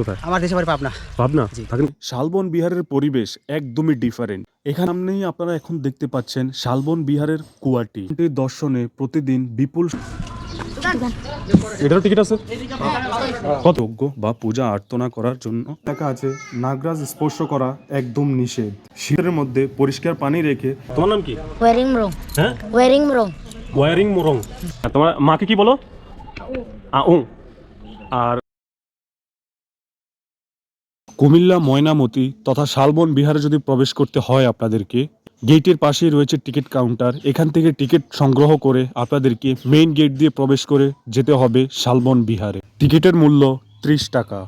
কোথায়? আমার দেশে বাড়ি পাবনা। পাবনা? থাকেন? শালবন বিহারের পরিবেশ একদমই ডিফারেন্ট এখানে সামনেই আপনারা এখন দেখতে পাচ্ছেন শালবন বিহারের কুয়াটি। দর্শনে প্রতিদিন বিপুল এটারও টিকিট আছে? কত? যজ্ঞ বা পূজা আর্চনা করার জন্য লেখা আছে নাগরাজ স্পর্শ করা একদম নিষেধ। শীতের মধ্যে পরিষ্কার পানি রেখে তোমার নাম কি? ওয়ারিং রুম হ্যাঁ? ওয়ারিং রুম ওয়ারিং মোরং তোমার মাকে কি বলো? আউ আর কুমিল্লা, ময়নামতি তথা শালবন বিহারে যদি প্রবেশ করতে হয় আপনাদেরকে, গেটের পাশেই রয়েছে টিকিট কাউন্টার। এখান থেকে টিকিট সংগ্রহ করে আপনাদেরকে মেইন গেট দিয়ে প্রবেশ করে যেতে হবে শালবন বিহারে। টিকিটের মূল্য ত্রিশ টাকা।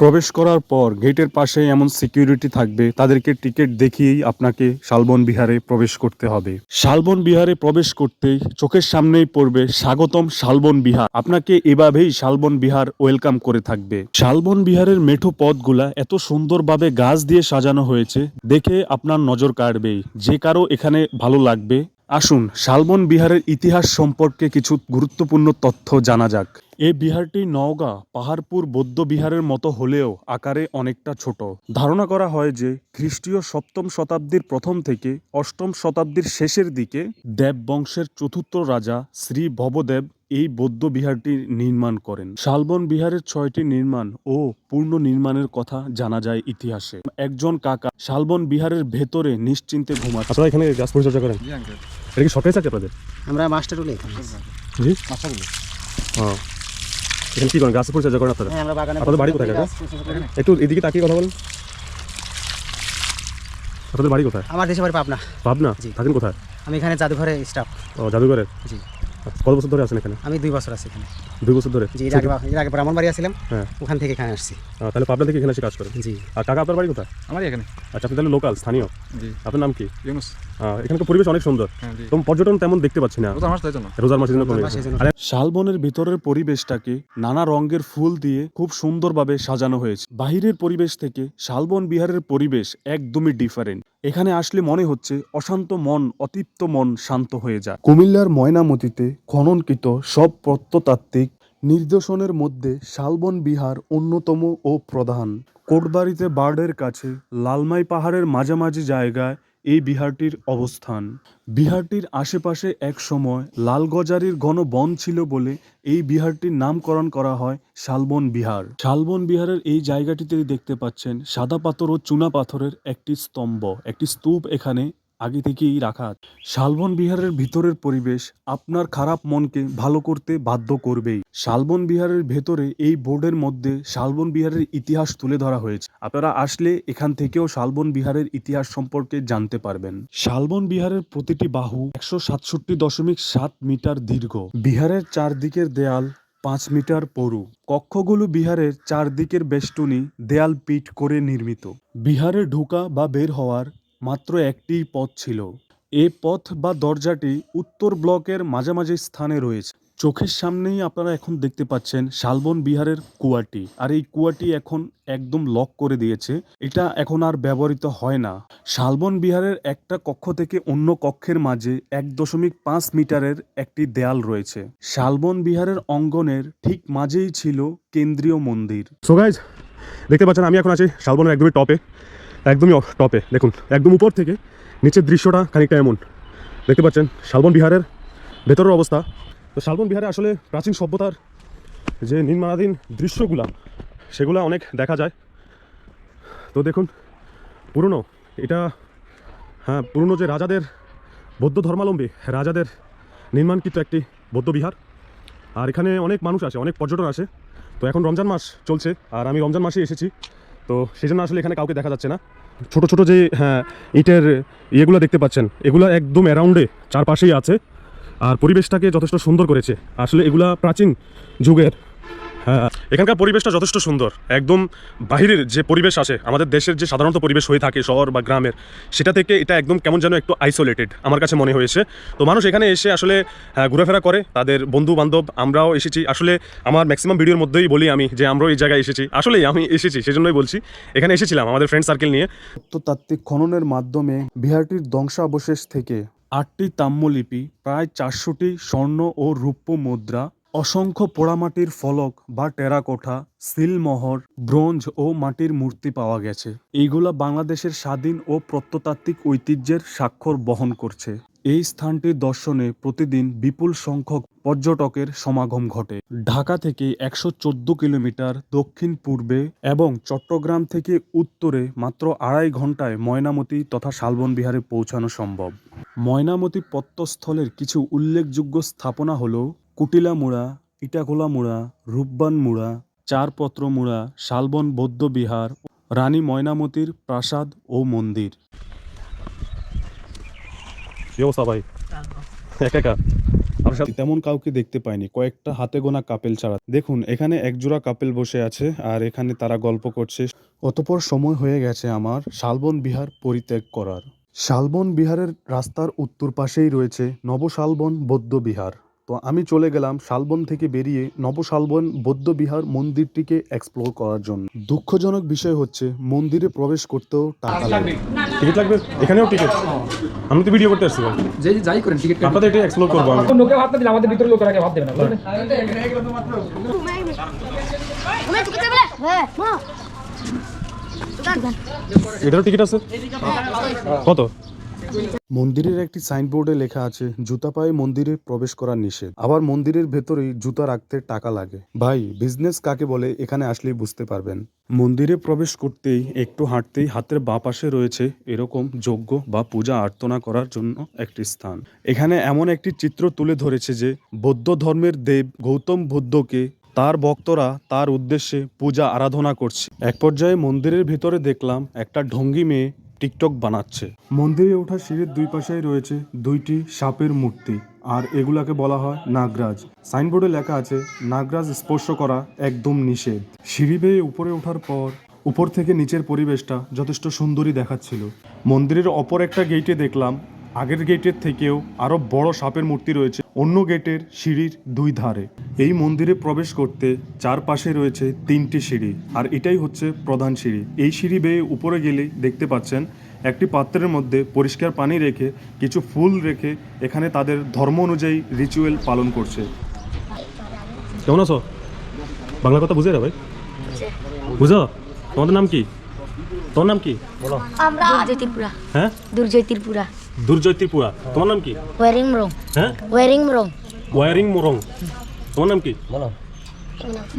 প্রবেশ করার পর গেটের পাশে এমন সিকিউরিটি থাকবে, তাদেরকে টিকিট দেখিয়েই আপনাকে শালবন বিহারে প্রবেশ করতে হবে। শালবন বিহারে প্রবেশ করতেই চোখের সামনেই পড়বে স্বাগতম শালবন বিহার। আপনাকে এভাবেই শালবন বিহার ওয়েলকাম করে থাকবে। শালবন বিহারের মেঠো পথগুলা এত সুন্দরভাবে গাছ দিয়ে সাজানো হয়েছে, দেখে আপনার নজর কাড়বেই। যে কারও এখানে ভালো লাগবে আসুন, শালবন বিহারের ইতিহাস সম্পর্কে কিছু গুরুত্বপূর্ণ তথ্য জানা যাক। এই বিহারটি নওগাঁ, পাহাড়পুর, বৌদ্ধ বিহারের মতো হলেও আকারে অনেকটা ছোট। ধারণা করা হয় যে, খ্রিস্টীয় সপ্তম শতাব্দীর প্রথম থেকে অষ্টম শতাব্দীর শেষের দিকে দেব বংশের চতুর্থ রাজা শ্রী ভবদেব এই বৌদ্ধ বিহারটি নির্মাণ করেন। শালবন বিহারের ছয়টি নির্মাণ ও পূর্ণ নির্মাণের কথা জানা যায় ইতিহাসে। একজন কাকা শালবন বিহারের ভেতরে নিশ্চিন্তে ঘুমাচ্ছে আপনারা এখানে গাছ পরিচর্যা করেন? এটা কি সরকারি চাকরি আপনাদের? আমরা মাস্টার জি? হ্যাঁ এখানে কি করেন? গাছ পরিচর্যা করেন আপনারা? হ্যাঁ আমরা বাগানে আপনাদের বাড়ি কোথায় কাকা? একটু এদিকে তাকিয়ে কথা বলেন। আপনাদের বাড়ি কোথায়? আমার দেশে বাড়ি পাবনা। পাবনা? জি। থাকেন কোথায়? আমি এখানে জাদুঘরে স্টাফ ও জাদুঘরের জি। কত বছর ধরে আছেন এখানে? আমি দুই বছর আছি এখানে। দুই বছর ধরে? জি এর আগে এর আগে ব্রাহ্মণ বাড়ি আসছিলাম হ্যাঁ। ওখান থেকে এখানে আসছি। তাহলে পাবনা থেকে এখানে এসে কাজ করেন? জি। আর কাকা আপনার বাড়ি কোথায়? আমারই এখানে। আচ্ছা আপনি তাহলে লোকাল স্থানীয়? জি। আপনার নাম কি? ইউনুস। এখানকার পরিবেশ অনেক সুন্দর। হ্যাঁ জি। তো পর্যটন তেমন দেখতে পাচ্ছি না। রোজার মাসের জন্য। কমে মাসের জন্য। আরে শালবনের ভিতরের পরিবেশটাকে নানা রঙের ফুল দিয়ে খুব সুন্দরভাবে সাজানো হয়েছে। বাহিরের পরিবেশ থেকে শালবন বিহারের পরিবেশ একদমই ডিফারেন্ট এখানে আসলে মনে হচ্ছে অশান্ত মন, অতৃপ্ত মন শান্ত হয়ে যায়। কুমিল্লার ময়নামতিতে খননকৃত সব প্রত্নতাত্ত্বিক নির্দেশনের মধ্যে শালবন বিহার অন্যতম ও প্রধান। কোটবাড়িতে বার্ডের কাছে লালমাই পাহাড়ের মাঝামাঝি জায়গায় এই বিহারটির অবস্থান। বিহারটির আশেপাশে এক সময় লালগজারির ঘন বন ছিল বলে এই বিহারটির নামকরণ করা হয় শালবন বিহার। শালবন বিহারের এই জায়গাটিতে দেখতে পাচ্ছেন, সাদা পাথর ও চুনা পাথরের একটি স্তম্ভ, একটি স্তূপ এখানে আগে থেকেই রাখা। শালবন বিহারের ভিতরের পরিবেশ আপনার খারাপ মনকে ভালো করতে বাধ্য করবেই। শালবন বিহারের ভেতরে এই বোর্ডের মধ্যে শালবন বিহারের ইতিহাস তুলে ধরা হয়েছে। আপনারা আসলে এখান থেকেও শালবন বিহারের ইতিহাস সম্পর্কে জানতে পারবেন। শালবন বিহারের প্রতিটি বাহু একশো সাতষট্টি দশমিক সাত মিটার দীর্ঘ। বিহারের চারদিকের দেয়াল পাঁচ মিটার পরু। কক্ষগুলো বিহারের চারদিকের বেষ্টনী দেয়াল পিট করে নির্মিত। বিহারে ঢোকা বা বের হওয়ার মাত্র একটি পথ ছিল। এ পথ বা দরজাটি উত্তর ব্লকের মাঝামাঝি স্থানে রয়েছে। চোখের সামনেই আপনারা এখন দেখতে পাচ্ছেন শালবন বিহারের কুয়াটি। আর এই কুয়াটি এখন একদম লক করে দিয়েছে। এটা এখন আর ব্যবহৃত হয় না। শালবন বিহারের একটা কক্ষ থেকে অন্য কক্ষের মাঝে এক দশমিক পাঁচ মিটারের একটি দেয়াল রয়েছে। শালবন বিহারের অঙ্গনের ঠিক মাঝেই ছিল কেন্দ্রীয় মন্দির। সো দেখতে পাচ্ছেন আমি এখন আছি শালবনের একদমই টপে একদমই টপে দেখুন, একদম উপর থেকে নিচের দৃশ্যটা খানিকটা এমন। দেখতে পাচ্ছেন, শালবন বিহারের ভেতরের অবস্থা। তো শালবন বিহারে আসলে প্রাচীন সভ্যতার যে নির্মাণাধীন দৃশ্যগুলা, সেগুলো অনেক দেখা যায়। তো দেখুন, পুরনো, এটা হ্যাঁ পুরনো যে রাজাদের বৌদ্ধ ধর্মালম্বী রাজাদের নির্মাণকৃত একটি বৌদ্ধ বিহার। আর এখানে অনেক মানুষ আসে অনেক পর্যটন আসে তো এখন রমজান মাস চলছে, আর আমি রমজান মাসে এসেছি। তো সেই জন্য আসলে এখানে কাউকে দেখা যাচ্ছে না। ছোট ছোট যে হ্যাঁ ইটের ইয়েগুলো দেখতে পাচ্ছেন, এগুলো একদম অ্যারাউন্ডে চারপাশেই আছে। আর পরিবেশটাকে যথেষ্ট সুন্দর করেছে। আসলে এগুলা প্রাচীন যুগের। এখানকার পরিবেশটা যথেষ্ট সুন্দর। একদম বাহিরের যে পরিবেশ আসে আমাদের দেশের যে সাধারণত পরিবেশ হয়ে থাকে শহর বা গ্রামের সেটা থেকে এটা একদম কেমন যেন একটু আইসোলেটেড আমার কাছে মনে হয়েছে। তো মানুষ এখানে এসে আসলে হ্যাঁ, ঘোরাফেরা করে তাদের বন্ধু বান্ধব আমরাও এসেছি। আসলে আমার ম্যাক্সিমাম ভিডিওর মধ্যেই বলি আমি যে আমরাও এই জায়গায় এসেছি। আসলেই আমি এসেছি সেজন্যই বলছি। এখানে এসেছিলাম আমাদের ফ্রেন্ড সার্কেল নিয়ে। প্রত্নতাত্ত্বিক খননের মাধ্যমে বিহারটির ধ্বংসাবশেষ থেকে আটটি তাম্যলিপি প্রায় চারশোটি স্বর্ণ ও রূপ্য মুদ্রা অসংখ্য পোড়ামাটির ফলক বা টেরাকোঠা, সিলমোহর, ব্রোঞ্জ ও মাটির মূর্তি পাওয়া গেছে। এইগুলা বাংলাদেশের স্বাধীন ও প্রত্নতাত্ত্বিক ঐতিহ্যের স্বাক্ষর বহন করছে। এই স্থানটি দর্শনে প্রতিদিন বিপুল সংখ্যক পর্যটকের সমাগম ঘটে। ঢাকা থেকে একশো চোদ্দ কিলোমিটার দক্ষিণ পূর্বে এবং চট্টগ্রাম থেকে উত্তরে মাত্র আড়াই ঘন্টায় ময়নামতি তথা শালবন বিহারে পৌঁছানো সম্ভব। ময়নামতি পত্তস্থলের কিছু উল্লেখযোগ্য স্থাপনা হল কুটিলা মুড়া ইটাখোলা মুড়া রূপবান মুড়া চারপত্র মুড়া শালবন বৌদ্ধ বিহার রানী ময়নামতির প্রাসাদ ও মন্দির। ভাই? একা তেমন কাউকে দেখতে পাইনি। কয়েকটা হাতে গোনা কাপেল ছাড়া। দেখুন এখানে একজোড়া কাপেল বসে আছে আর এখানে তারা গল্প করছে। অতপর সময় হয়ে গেছে আমার শালবন বিহার পরিত্যাগ করার। শালবন বিহারের রাস্তার উত্তর পাশেই রয়েছে নবশালবন বৌদ্ধ বিহার। তো আমি চলে গেলাম শালবন থেকে বেরিয়ে নবশালবন বৌদ্ধ বিহার মন্দিরটিকে এক্সপ্লোর করার জন্য। দুঃখজনক বিষয় হচ্ছে মন্দিরে প্রবেশ করতেও টাকা লাগে। টিকিট লাগবে? এখানেও টিকিট। আমি তো ভিডিও করতে আসছি যে যাই করেন টিকিট আপনাদের এটা এক্সপ্লোর করব আমি। লোকে ভাত না দিলে আমাদের ভিতরে লোকের আগে ভাত দেবে না বুঝলেন? তুমি টিকিট দেবে হ্যাঁ মা এটারও টিকিট আছে? কত? মন্দিরের একটি সাইনবোর্ডে লেখা আছে, জুতা পায়ে মন্দিরে প্রবেশ করা নিষেধ। আবার মন্দিরের ভেতরেই জুতা রাখতে টাকা লাগে। ভাই বিজনেস কাকে বলে এখানে আসলেই বুঝতে পারবেন। মন্দিরে প্রবেশ করতেই, একটু হাঁটতেই হাতের বাঁ পাশে রয়েছে এরকম যজ্ঞ বা পূজা আর্চনা করার জন্য একটি স্থান। এখানে এমন একটি চিত্র তুলে ধরেছে যে, বৌদ্ধ ধর্মের দেব গৌতম বুদ্ধকে তার ভক্তরা তার উদ্দেশ্যে পূজা আরাধনা করছে। এক পর্যায়ে মন্দিরের ভিতরে দেখলাম একটা ঢঙ্গি মেয়ে টিকটক বানাচ্ছে। মন্দিরে ওঠা সিঁড়ির দুই পাশেই রয়েছে দুইটি সাপের মূর্তি, আর এগুলাকে বলা হয় নাগরাজ। সাইনবোর্ডে লেখা আছে, নাগরাজ স্পর্শ করা একদম নিষেধ। সিঁড়ি বেয়ে উপরে ওঠার পর, উপর থেকে নিচের পরিবেশটা যথেষ্ট সুন্দরী দেখাচ্ছিল। মন্দিরের অপর একটা গেইটে দেখলাম আগের গেটের থেকেও আরও বড় সাপের মূর্তি রয়েছে। অন্য গেটের সিঁড়ির দুই ধারে। এই মন্দিরে প্রবেশ করতে চারপাশে রয়েছে তিনটি সিঁড়ি আর এটাই হচ্ছে প্রধান সিঁড়ি। এই সিঁড়ি বেয়ে উপরে গেলেই দেখতে পাচ্ছেন একটি পাত্রের মধ্যে পরিষ্কার পানি রেখে কিছু ফুল রেখে এখানে তাদের ধর্ম অনুযায়ী রিচুয়াল পালন করছে। কেমন আছো? বাংলা কথা বুঝে ভাই? বুঝো? তোমাদের নাম কি? তোমার নাম কি? বলো আমরা দুর্জয় ত্রিপুরা হ্যাঁ? দুর্জয় ত্রিপুরা দুর্জয় ত্রিপুরা তোমার নাম কি? ওয়ারিং রং হ্যাঁ? ওয়ারিং রং ওয়ারিং মোরং তোমার নাম কি? বলো।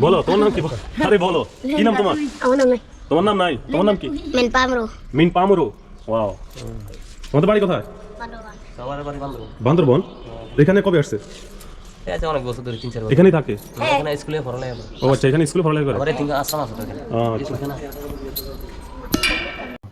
বলো তোমার নাম কি? আরে বলো কি নাম তোমার? আমার নাম নাই। তোমার নাম নাই? তোমার নাম কি? মেন পামরো। মিন পামুরু। ওয়াও তোমাদের বাড়ি কোথায়? বান্দরবন। এখানে কবে আসছে? অনেক বছর ধরে তিন চার বছর। এখানেই থাকে? এখানে স্কুলে পড়ালে আমার ও আচ্ছা এখানে স্কুলে পড়ালেখা করে? আমার আছে তো এখানে।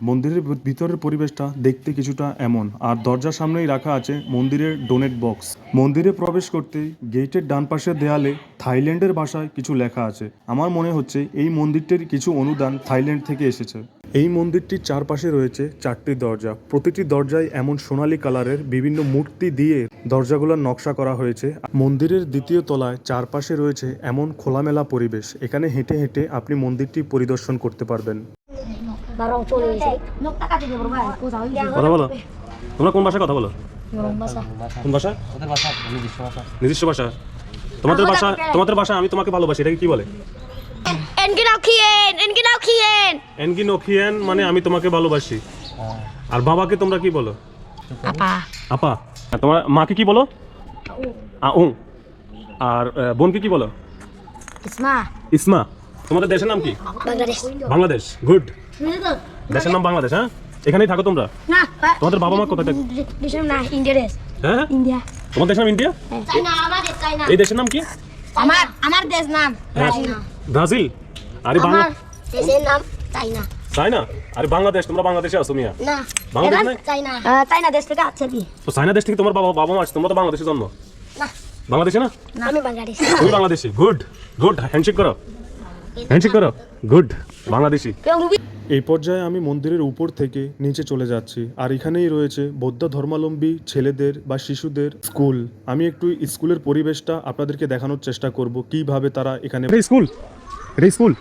মন্দিরের ভিতরের পরিবেশটা দেখতে কিছুটা এমন। আর দরজার সামনেই রাখা আছে মন্দিরের ডোনেট বক্স মন্দিরে প্রবেশ করতে গেটের ডান পাশের দেয়ালে থাইল্যান্ডের ভাষায় কিছু লেখা আছে। আমার মনে হচ্ছে এই মন্দিরটির কিছু অনুদান থাইল্যান্ড থেকে এসেছে। এই মন্দিরটির চারপাশে রয়েছে চারটি দরজা। প্রতিটি দরজায় এমন সোনালী কালারের বিভিন্ন মূর্তি দিয়ে দরজাগুলোর নকশা করা হয়েছে। মন্দিরের দ্বিতীয় তলায় চারপাশে রয়েছে এমন খোলামেলা পরিবেশ। এখানে হেঁটে হেঁটে আপনি মন্দিরটি পরিদর্শন করতে পারবেন। বারো চলে গেছে কোথাও কথা বলো। তোমরা কোন ভাষায় কথা বলো? কোন ভাষা? ওদের ভাষা নিজস্ব ভাষা। তোমাদের ভাষা তোমাদের ভাষা আমি তোমাকে ভালোবাসি এটাকে কি বলে? মানে আমি তোমাকে ভালোবাসি। আর বাবাকে তোমরা কি বলো? আপা। তোমার মাকে কি বলো? আউ আর বোনকে কি বলো? ইসমা। ইসমা। তোমাদের দেশের নাম কি? বাংলাদেশ। বাংলাদেশ। গুড। দেশের নাম বাংলাদেশ হ্যাঁ? এখানেই থাকো তোমরা। না তোমাদের বাবা মা কোথায় থাকে? দেশের না ইন্ডিয়া হ্যাঁ? ইন্ডিয়া। তোমার দেশের নাম ইন্ডিয়া? চাইনা আমাদের চাইনা। এই দেশের নাম কি? আমার আমার দেশ নাম ব্রাজিল ব্রাজিল। আরে বাংলা দেশের নাম চাইনা। আরে বাংলাদেশ তোমরা বাংলাদেশে আছো মিয়া। না বাংলাদেশ এবার চাইনা। চাইনা দেশ থেকে আছে কি? তো চাইনা দেশ থেকে তোমার বাবা বাবা মা আছে তোমরা তো বাংলাদেশে জন্ম। না। বাংলাদেশে না? আমি বাংলাদেশ। তুমি বাংলাদেশি। Good good. হ্যান্ডশেক করো। হ্যান্ডশেক করো। গুড বাংলাদেশি। এই পর্যায়ে আমি মন্দিরের উপর থেকে নিচে চলে যাচ্ছি। আর এখানেই রয়েছে বৌদ্ধ ধর্মাবলম্বী ছেলেদের বা শিশুদের স্কুল। আমি একটু স্কুলের পরিবেশটা আপনাদেরকে দেখানোর চেষ্টা করব কীভাবে তারা এখানে স্কুল! এটা স্কুল!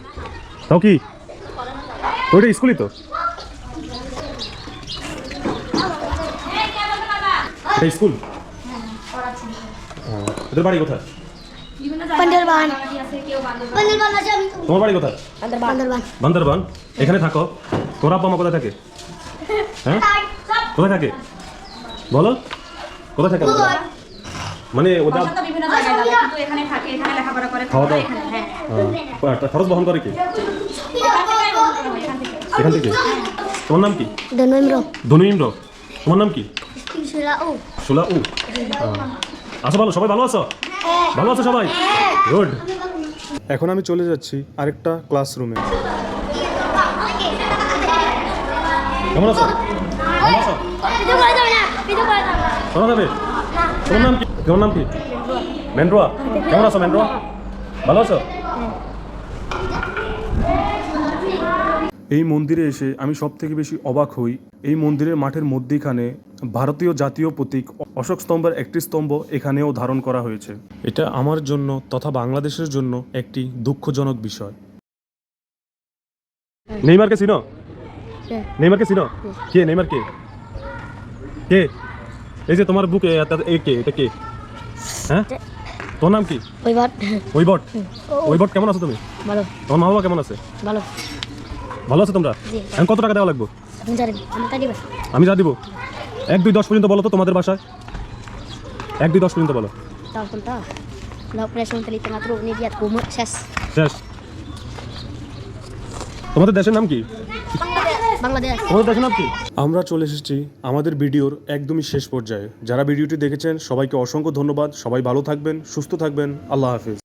তাও কি? ওইটা স্কুলই তো। স্কুল। এদের বাড়ি কোথায়? বান্দরবান। বান্দরবান আছে। আমি তোমার বাড়ি কোথায়? বান্দরবান। বান্দরবান। এখানে থাকো। তোর আব্বা মা কোথায় থাকে? হ্যাঁ? কোথায় থাকে? বলো। কোথায় থাকে মানে ওটা তো বিভিন্ন জায়গায় যাবে কিন্তু এখানে থাকে এখানে লেখাপড়া করে। খাওয়া দাওয়া। এখানে হ্যাঁ। একটা খরচ বহন করে কি? এখান থেকে। তোমার নাম কি? ধনু ইন্দ্র তোমার নাম কি? সুলা উ। আছো ভালো সবাই ভালো আছো? ভালো আছো সবাই? গুড এখন আমি চলে যাচ্ছি আরেকটা ক্লাসরুমে কেমন আছো? ভালো আছো? শোনা যাবে? তোমার নাম কি? তোমার নাম কি? মেন্ড্রোয়া কেমন আছো মেন্ড্রোয়া ভালো আছো? এই মন্দিরে এসে আমি সব থেকে বেশি অবাক হই। এই মন্দিরের মাঠের মধ্যিখানে ভারতীয় জাতীয় প্রতীক অশোক স্তম্ভের একটি স্তম্ভ এখানেও ধারণ করা হয়েছে। এটা আমার জন্য তথা বাংলাদেশের জন্য একটি দুঃখজনক বিষয়। নেইমারকে চিনো? নেইমারকে চিনো? কে? নেইমার কে? কে? এই যে তোমার বুকে এ কে এটা কে? হ্যাঁ? তোর নাম কি? ওইবার ওইবট ওইবট কেমন আছো তুমি? ভালো। তোমার মা বাবা কেমন আছে? ভালো। ভালো আছো তোমরা? জি। এখন কত টাকা দেওয়া লাগবে? আমি তাই দিবেন আমি যা দিব? এক দুই দশ পর্যন্ত বলো তো তোমাদের বাসায়। এক দুই দশ পর্যন্ত বলো। Tahu pun tahu. Lauk presyon tengah teruk ni dia kumut ses. শেষ। তোমাদের দেশের নাম কি? Bangladesh. তোমাদের দেশের নাম কি? আমরা চলে এসেছি আমাদের ভিডিওর একদমই শেষ পর্যায়ে। যারা ভিডিওটি দেখেছেন সবাইকে অসংখ্য ধন্যবাদ। সবাই ভালো থাকবেন সুস্থ থাকবেন। আল্লাহ হাফিজ।